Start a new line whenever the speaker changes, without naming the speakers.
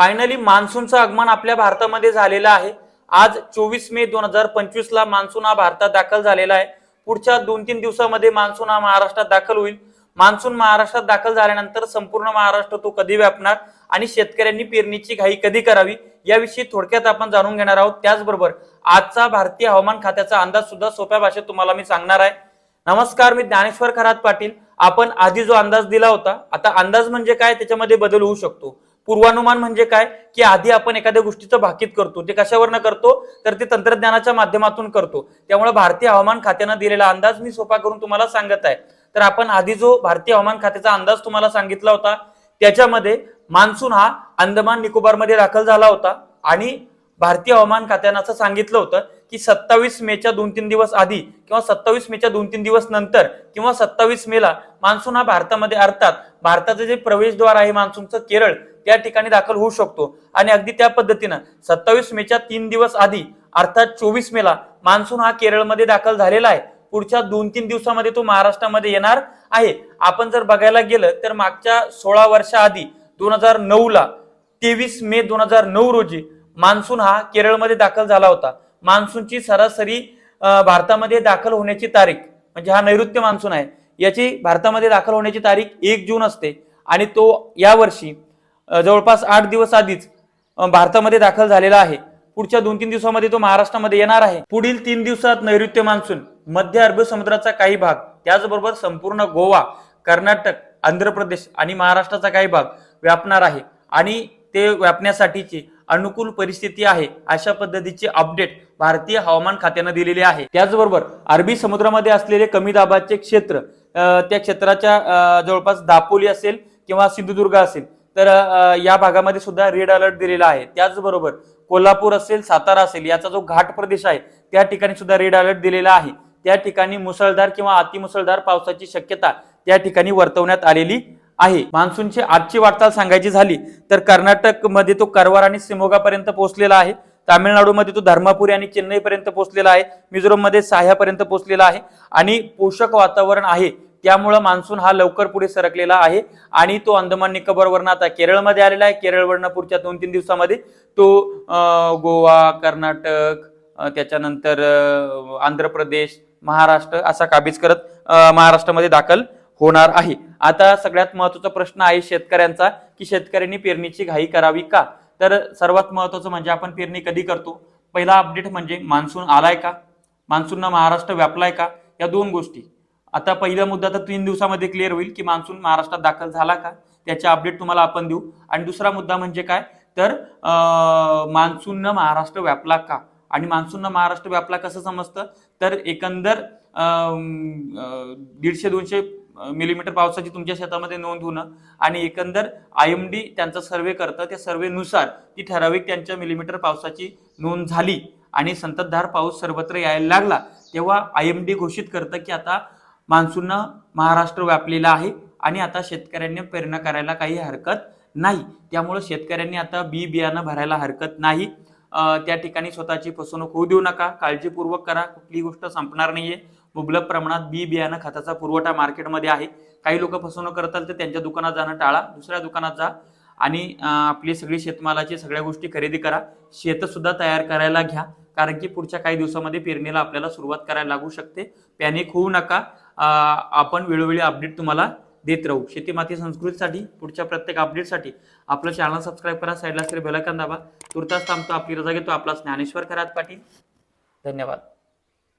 Finally मान्सूनचं आगमन आपल्या भारतामध्ये झालेलं आहे. आज चोवीस मे दोन हजार पंचवीस ला मान्सून हा भारतात दाखल झालेला आहे. पुढच्या दोन तीन दिवसामध्ये मान्सून हा महाराष्ट्रात दाखल होईल. मान्सून महाराष्ट्रात दाखल झाल्यानंतर संपूर्ण महाराष्ट्र तो कधी व्यापणार आणि शेतकऱ्यांनी पेरणीची घाई कधी करावी याविषयी थोडक्यात आपण जाणून घेणार आहोत. त्याचबरोबर आजचा भारतीय हवामान खात्याचा अंदाज सुद्धा सोप्या भाषेत तुम्हाला मी सांगणार आहे. नमस्कार मी ज्ञानेश्वर खरात पाटील. आपण आधी जो अंदाज दिला होता आता अंदाज म्हणजे काय? त्याच्यामध्ये बदल होऊ शकतो. पूर्वानुमान म्हणजे काय? की आधी आपण एखाद्या गोष्टीचं भाकीत करतो ते कशावरनं करतो? तर ते तंत्रज्ञानाच्या माध्यमातून करतो. त्यामुळे भारतीय हवामान खात्यानं दिलेला अंदाज मी सोपा करून तुम्हाला सांगत आहे. तर आपण आधी जो भारतीय हवामान खात्याचा अंदाज तुम्हाला सांगितला होता त्याच्यामध्ये मान्सून हा अंदमान निकोबारमध्ये दाखल झाला होता आणि भारतीय हवामान खात्यानं असं सांगितलं होतं की सत्तावीस मेच्या दोन तीन दिवस आधी किंवा सत्तावीस मेच्या दोन तीन दिवस नंतर किंवा सत्तावीस मेला मान्सून हा भारतामध्ये अर्थात भारताचं जे प्रवेशद्वार आहे मान्सूनचं केरळ त्या ठिकाणी दाखल होऊ शकतो. आणि अगदी त्या पद्धतीनं सत्तावीस मेच्या तीन दिवस आधी अर्थात चोवीस मेला मान्सून हा केरळमध्ये दाखल झालेला आहे. पुढच्या दोन तीन दिवसामध्ये तो महाराष्ट्रामध्ये येणार आहे. आपण जर बघायला गेलं तर मागच्या सोळा वर्षाआधी दोन हजार नऊ ला तेवीस मे दोन हजार नऊ रोजी मान्सून हा केरळमध्ये दाखल झाला होता. मान्सूनची सरासरी भारतामध्ये दाखल होण्याची तारीख म्हणजे हा नैऋत्य मान्सून आहे याची भारतामध्ये दाखल होण्याची तारीख एक जून असते. आणि तो यावर्षी जवळपास आठ दिवस आधीच भारतामध्ये दाखल झालेला आहे. पुढच्या दोन तीन दिवसामध्ये तो महाराष्ट्रामध्ये येणार आहे. पुढील तीन दिवसात नैऋत्य मान्सून मध्य अरबी समुद्राचा काही भाग त्याचबरोबर संपूर्ण गोवा कर्नाटक आंध्र प्रदेश आणि महाराष्ट्राचा काही भाग व्यापणार आहे. आणि ते व्यापण्यासाठीची अनुकूल परिस्थिती आहे अशा पद्धतीचे अपडेट भारतीय हवामान खात्यानं दिलेले आहे. त्याचबरोबर अरबी समुद्रामध्ये असलेले कमी दाबाचे क्षेत्र त्या क्षेत्राच्या जवळपास दापोली असेल किंवा सिंधुदुर्ग असेल तर या भागामध्ये सुद्धा रेड अलर्ट दिलेला आहे. त्याचबरोबर कोल्हापूर असेल सातारा असेल याचा जो घाट प्रदेश आहे त्या ठिकाणी सुद्धा रेड अलर्ट दिलेला आहे. त्या ठिकाणी मुसळधार किंवा अतिमुसळधार पावसाची शक्यता त्या ठिकाणी वर्तवण्यात आलेली आहे. मान्सूनची आजची वाटचाल सांगायची झाली तर कर्नाटकमध्ये तो करवार आणि सिमोगापर्यंत पोहोचलेला आहे. तामिळनाडूमध्ये तो धर्मापुरी आणि चेन्नईपर्यंत पोहोचलेला आहे. मिझोरममध्ये साह्यापर्यंत पोहोचलेला आहे. आणि पोषक वातावरण आहे त्यामुळं मान्सून हा लवकर पुढे सरकलेला आहे. आणि तो अंदमान निकोबारवरनं आता केरळमध्ये आलेला आहे. केरळवरनं पुढच्या दोन तीन दिवसामध्ये तो गोवा कर्नाटक त्याच्यानंतर आंध्र प्रदेश महाराष्ट्र असा काबीज करत महाराष्ट्रामध्ये दाखल होणार आहे. आता सगळ्यात महत्त्वाचा प्रश्न आहे शेतकऱ्यांचा की शेतकऱ्यांनी पेरणीची घाई करावी का? तर सर्वात महत्वाचं म्हणजे आपण पेरणी कधी करतो? पहिला अपडेट म्हणजे मान्सून आलाय का? मान्सूननं महाराष्ट्र व्यापलाय का? या दोन गोष्टी. आता पहिला मुद्दा तर तीन दिवसामध्ये क्लिअर होईल की मान्सून महाराष्ट्रात दाखल झाला का? त्याचे अपडेट तुम्हाला आपण देऊ. आणि दुसरा मुद्दा म्हणजे काय? तर मान्सूननं महाराष्ट्र व्यापला का? आणि मान्सूननं महाराष्ट्र व्यापला कसं समजतं? तर एकंदर दीडशे दोनशे मिलीमीटर पावसाची तुमच्या शेतामध्ये नोंद होणं आणि एकंदर आय एम डी त्यांचा सर्वे करतं. त्या सर्वेनुसार ती ठराविक त्यांच्या मिलीमीटर पावसाची नोंद झाली आणि संततधार पाऊस सर्वत्र यायला लागला. तेव्हा आय एम डी घोषित करतं की आता मान्सूननं महाराष्ट्र व्यापलेला आहे आणि आता शेतकऱ्यांनी पेरणं करायला काही हरकत नाही. त्यामुळे शेतकऱ्यांनी आता बी बियाणं भरायला हरकत नाही. त्या ठिकाणी स्वतःची फसवणूक होऊ देऊ नका. काळजीपूर्वक करा. कुठली गोष्ट संपणार नाहीये. मुबलक प्रमाणात बी बियाणं खताचा पुरवठा मार्केटमध्ये आहे. काही लोक फसवणूक करतात तर त्यांच्या दुकानात जाणं टाळा. दुसऱ्या दुकानात जा आणि आपली सगळी शेतमालाची सगळ्या गोष्टी खरेदी करा. शेतसुद्धा तयार करायला घ्या. कारण की पुढच्या काही दिवसामध्ये पेरणीला आपल्याला सुरुवात करायला लागू शकते. पॅनिक होऊ नका. आपण वेळोवेळी अपडेट तुम्हाला देत राहू. शेती माती संस्कृतीसाठी पुढच्या प्रत्येक अपडेटसाठी आपलं चॅनल सबस्क्राईब करा साईडला असलेले बेलायकन दाबा. तुर्तास थांबतो आपली रजा घेतो. आपला ज्ञानेश्वर खरात पाटील. धन्यवाद.